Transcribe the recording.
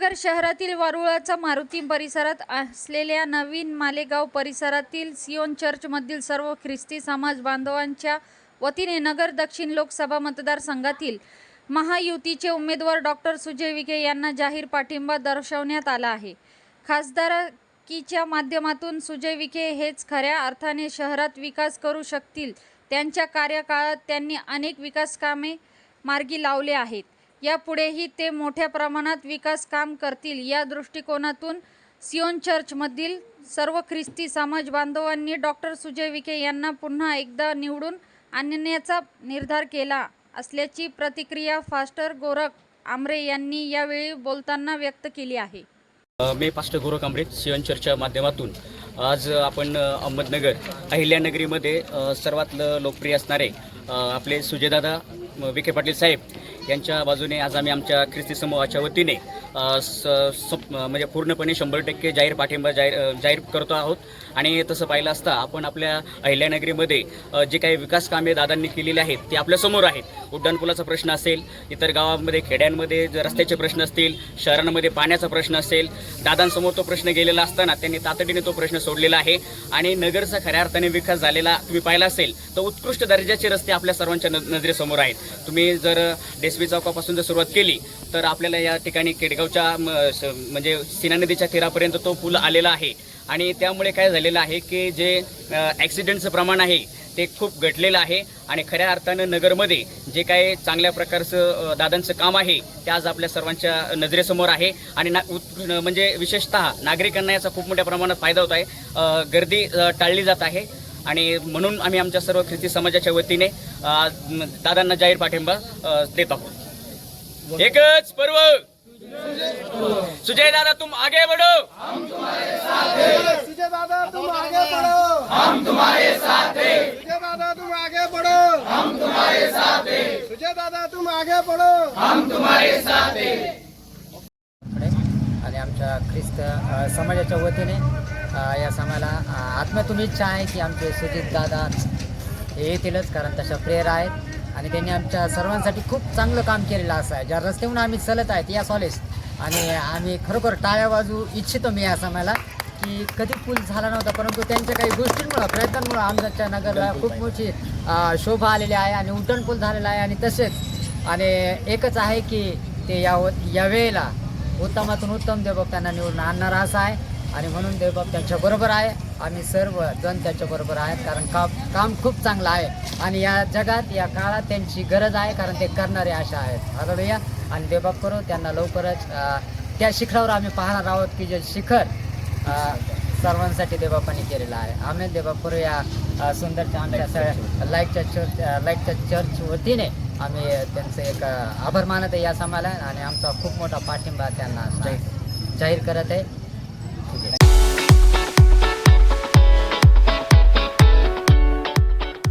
शहरातील वारुळाचा मारुती परिसरात असलेल्या नवीन मालेगाव परिसरातील सियोन चर्चमधील सर्व ख्रिस्ती समाज बांधवांच्या वतीने नगर दक्षिण लोकसभा मतदारसंघातील महायुतीचे उमेदवार डॉक्टर सुजय विखे यांना जाहीर पाठिंबा दर्शवण्यात आला आहे. खासदारकीच्या माध्यमातून सुजय विखे हेच खऱ्या अर्थाने शहरात विकास करू शकतील. त्यांच्या कार्यकाळात त्यांनी अनेक विकास कामे मार्गी लावले आहेत. यापुढेही ते मोठ्या प्रमाणात विकास काम करतील. या दृष्टिकोनातून सियोन चर्चमधील सर्व ख्रिस्ती समाज बांधवांनी डॉक्टर सुजय विखे यांना पुन्हा एकदा निवडून आणण्याचा निर्धार केला असल्याची प्रतिक्रिया फास्टर गोरख आमरे यांनी यावेळी बोलताना व्यक्त केली आहे. मी फास्टर गोरख आमरे शिवन चर्चच्या माध्यमातून. आज आपण अहमदनगर अहिल्यानगरीमध्ये सर्वात लोकप्रिय असणारे आपले सुजयदादा विखे पाटील साहेब यांच्या बाजूने आज आम्ही आमच्या ख्रिस्ती समूहाच्या वतीने स स- म्हणजे पूर्णपणे शंभर टक्के जाहीर पाठिंबा जाहीर जाहीर करतो आहोत. आणि तसं पाहिलं असता आपण आपल्या अहिल्यानगरीमध्ये जे काही विकास कामे दादांनी केलेली आहेत ते आपल्यासमोर आहेत. उड्डाणपुलाचा प्रश्न असेल इतर गावामध्ये खेड्यांमध्ये रस्त्याचे प्रश्न असतील शहरांमध्ये पाण्याचा प्रश्न असेल दादांसमोर तो प्रश्न गेलेला असताना त्यांनी तातडीने तो प्रश्न सोडलेला आहे. आणि नगरचा खऱ्या अर्थाने विकास झालेला तुम्ही पाहिला असेल तर उत्कृष्ट दर्जाचे रस्ते आपल्या सर्वांच्या न नजरेसमोर आहेत. तुम्ही जर डेसबी चौकापासून जर सुरुवात केली तर आपल्याला या ठिकाणी केडगाव म, म्हणजे सीना नदीच्या तीरापर्यंत तो पूल आलेला आहे. आणि त्यामुळे काय झालेलं आहे की जे ॲक्सिडेंटचं प्रमाण आहे ते खूप घटलेलं आहे. आणि खऱ्या अर्थानं नगरमध्ये जे काय चांगल्या प्रकारचं दादांचं काम आहे ते आज आपल्या सर्वांच्या नजरेसमोर आहे. आणि ना म्हणजे विशेषतः नागरिकांना याचा खूप मोठ्या प्रमाणात फायदा होत आहे. गर्दी टाळली जात आहे. आणि म्हणून आम्ही आमच्या सर्व ख्रिस्ती समाजाच्या वतीने दादांना जाहीर पाठिंबा देत आहोत. एकच पर्व! सुजय दादा तुम आगे बढ़ो। सुजय दादा तुम आगे बढ़ो। हम तुम्हारे साथ हैं सुजय दादा तुम आगे बढ़ो। हम तुम्हारे साथ हैं सुजय दादा तुम आगे बढ़ो। कडे. आणि आमच्या ख्रिस्त समाजाच्या वतीने या समाला आत्म्यातून इच्छा आहे की आमचे सुजित दादा हे येतीलच कारण तशा प्रेयर आहेत. आणि त्यांनी आमच्या सर्वांसाठी खूप चांगलं काम केलेलं असं आहे. ज्या रस्त्याहून आम्ही चलत आहेत या सॉलेज आणि आम्ही खरोखर टाळ्या वाजू इच्छितो मी या मला की कधी पूल झाला नव्हता परंतु त्यांच्या काही गोष्टींमुळं प्रयत्नांमुळं आमच्या नगरला खूप मोठी शोभा आलेली आहे आणि उड्डाण पूल झालेला आहे आणि तसेच आणि एकच आहे की ते या या वेळेला उत्तमातून उत्तम देवबाप त्यांना निवडून आणणार असं आहे. आणि म्हणून देवबाप त्यांच्याबरोबर आहे. आम्ही सर्व जण त्याच्याबरोबर आहेत कारण काम काम खूप चांगलं आहे. आणि या जगात या काळात त्यांची गरज आहे कारण ते करणारे अशा आहेत. हरडूया आणि देवबाप करू त्यांना लवकरच त्या शिखरावर आम्ही पाहणार आहोत की जे शिखर सर्वांसाठी देवबापांनी केलेलं आहे. आम्ही देवबाप करू या सुंदरच्या आमच्या लाईकच्या चर्च लाईकच्या चर्च वतीने आम्ही त्यांचं एक आभार मानत आहे या समाला आणि आमचा खूप मोठा पाठिंबा त्यांना जाहीर करत आहे.